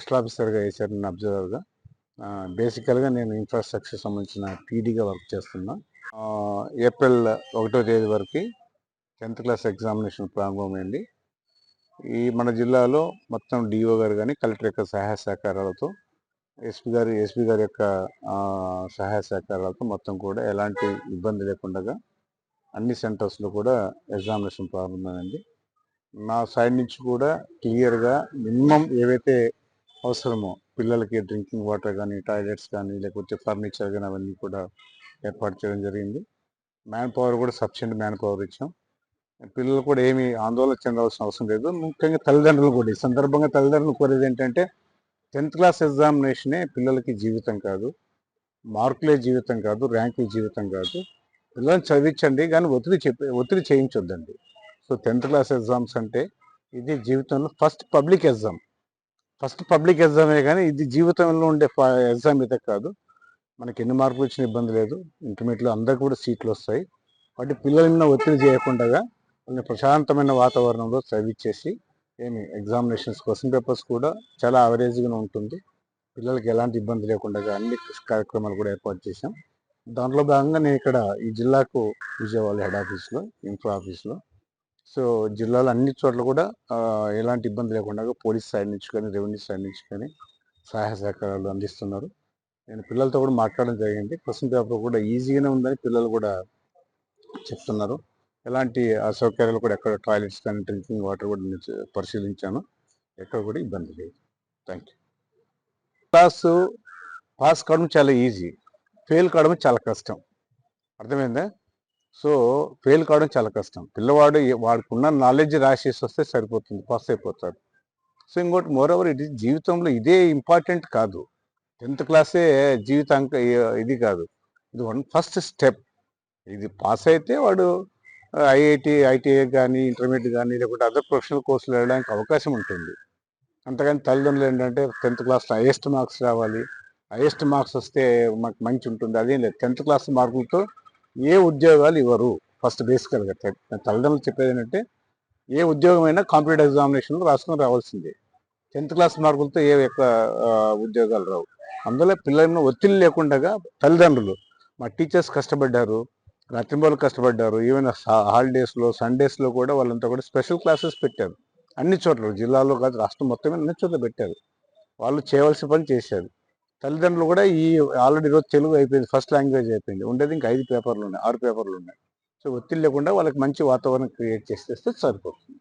Special ఆఫీసర్గా వేశారు నేను అబ్జర్వర్గా బేసికల్గా నేను ఇన్ఫ్రాస్ట్రక్చర్ సంబంధించిన టీడీగా వర్క్ చేస్తున్నా. ఏప్రిల్ ఒకటో తేదీ వరకు టెన్త్ క్లాస్ ఎగ్జామినేషన్ ప్రారంభమైంది ఈ మన జిల్లాలో మొత్తం డిఓ గారు కానీ కలెక్టర్ యొక్క సహాయ సహకారాలతో ఎస్పీ గారి ఎస్పీ గారి యొక్క సహాయ సహకారాలతో మొత్తం కూడా ఎలాంటి ఇబ్బంది లేకుండా అన్ని సెంటర్స్లో కూడా ఎగ్జామినేషన్ ప్రారంభమైంది. నా సైడ్ నుంచి కూడా క్లియర్గా మినిమం ఏవైతే అవసరమో. పిల్లలకి డ్రింకింగ్ వాటర్ కానీ టాయిలెట్స్ కానీ లేకపోతే ఫర్నిచర్ కానీ అవన్నీ కూడా ఏర్పాటు చేయడం జరిగింది. మ్యాన్ పవర్ కూడా సఫిషియెంట్ మ్యాన్ పవర్ ఇచ్చాం. పిల్లలు కూడా ఏమి ఆందోళన చెందాల్సిన అవసరం లేదు. ముఖ్యంగా తల్లిదండ్రులు కూడా ఈ సందర్భంగా తల్లిదండ్రులు కోరేది ఏంటంటే టెన్త్ క్లాస్ ఎగ్జామినేషనే పిల్లలకి జీవితం కాదు. మార్కులే జీవితం కాదు ర్యాంకులే జీవితం కాదు. పిల్లల్ని చదివించండి కానీ ఒత్తిడి చెప్పి ఒత్తిడి చేయించొద్దండి. సో టెన్త్ క్లాస్ ఎగ్జామ్స్ అంటే ఇది జీవితంలో first public exam. First public ఎగ్జామే కానీ ఇది జీవితంలో ఉండే ఎగ్జామ్ అయితే కాదు. మనకి ఎన్ని మార్కులు వచ్చిన ఇబ్బంది లేదు. ఇంటర్మీడియట్లో అందరికి కూడా సీట్లు వస్తాయి. వాటి పిల్లల మీద ఒత్తిడి చేయకుండా వాళ్ళని ప్రశాంతమైన వాతావరణంలో చదివిచ్చేసి ఏమి ఎగ్జామినేషన్స్ క్వశ్చన్ పేపర్స్ కూడా చాలా అవరేజ్గానే ఉంటుంది. పిల్లలకి ఎలాంటి ఇబ్బంది లేకుండా అన్ని కార్యక్రమాలు కూడా ఏర్పాటు చేశాం. దాంట్లో భాగంగా నేను ఇక్కడ ఈ జిల్లాకు విజయవాడ హెడ్ ఆఫీస్లో ఇన్ఫ్రా ఆఫీస్లో సో జిల్లాలో అన్ని చోట్ల కూడా ఎలాంటి ఇబ్బంది లేకుండా పోలీస్ సైడ్ నుంచి కానీ రెవెన్యూ సైడ్ నుంచి కానీ సహాయ సహకారాలు అందిస్తున్నారు. నేను పిల్లలతో కూడా మాట్లాడడం జరిగింది. క్వశ్చన్ పేపర్ కూడా ఈజీగానే ఉందని పిల్లలు కూడా చెప్తున్నారు. ఎలాంటి అసౌకర్యాలు కూడా ఎక్కడ టాయిలెట్స్ కానీ డ్రింకింగ్ వాటర్ కూడా నేను పరిశీలించాను. ఎక్కడ కూడా ఇబ్బంది లేదు. Thank you. క్లాసు పాస్ కావడం చాలా ఈజీ. ఫెయిల్ కావడం చాలా కష్టం. అర్థమైందా? సో ఫెయిల్ కావడం చాలా కష్టం. పిల్లవాడు ఏ- వాడికి ఉన్న నాలెడ్జ్ రాసేసి వస్తే సరిపోతుంది పాస్ అయిపోతాడు. సో ఇంకోటి మోర్ ఓవర్ ఇది జీవితంలో ఇదే ఇంపార్టెంట్ కాదు. టెన్త్ క్లాసే జీవితాంక ఇది కాదు. ఇది వన్ ఫస్ట్ స్టెప్. ఇది పాస్ అయితే వాడు ఐఐటి ఐటీఐ కానీ ఇంటర్మీడియట్ కానీ లేకుంటే అదర్ ప్రొఫెషనల్ కోర్సులు వెళ్ళడానికి అవకాశం ఉంటుంది. అంతగాని తల్లిదండ్రులు ఏంటంటే టెన్త్ క్లాస్లో హైయెస్ట్ మార్క్స్ రావాలి. హైయెస్ట్ మార్క్స్ వస్తే మాకు మంచి ఉంటుంది. అదేం లేదు. టెన్త్ క్లాస్ మార్కులతో ఏ ఉద్యోగాలు ఇవ్వరు. ఫస్ట్ బేసికల్గా తల్లిదండ్రులు చెప్పేది ఏంటంటే ఏ ఉద్యోగమైనా కాంపిటేటివ్ ఎగ్జామినేషన్లో రాసుకొని రావాల్సిందే. టెన్త్ క్లాస్ మార్కులతో ఏ యొక్క ఉద్యోగాలు రావు. అందులో పిల్లలను ఒత్తిడి లేకుండా తల్లిదండ్రులు మా టీచర్స్ కష్టపడ్డారు రాత్రింబోలు కష్టపడ్డారు ఈవెన్ హాలిడేస్లో సండేస్లో కూడా వాళ్ళంతా కూడా స్పెషల్ క్లాసెస్ పెట్టారు. అన్ని చోట్ల జిల్లాలో కాదు రాష్ట్రం మొత్తం అన్ని చోట్ల పెట్టారు. వాళ్ళు చేయవలసిన పని చేశారు. తల్లిదండ్రులు కూడా ఈ ఆల్రెడీ ఈరోజు తెలుగు అయిపోయింది ఫస్ట్ లాంగ్వేజ్ అయిపోయింది. ఉండేది ఇంకా ఐదు పేపర్లు ఉన్నాయి ఆరు పేపర్లు ఉన్నాయి. సో ఒత్తిడి లేకుండా వాళ్ళకి మంచి వాతావరణం క్రియేట్ చేసేస్తే సరిపోతుంది.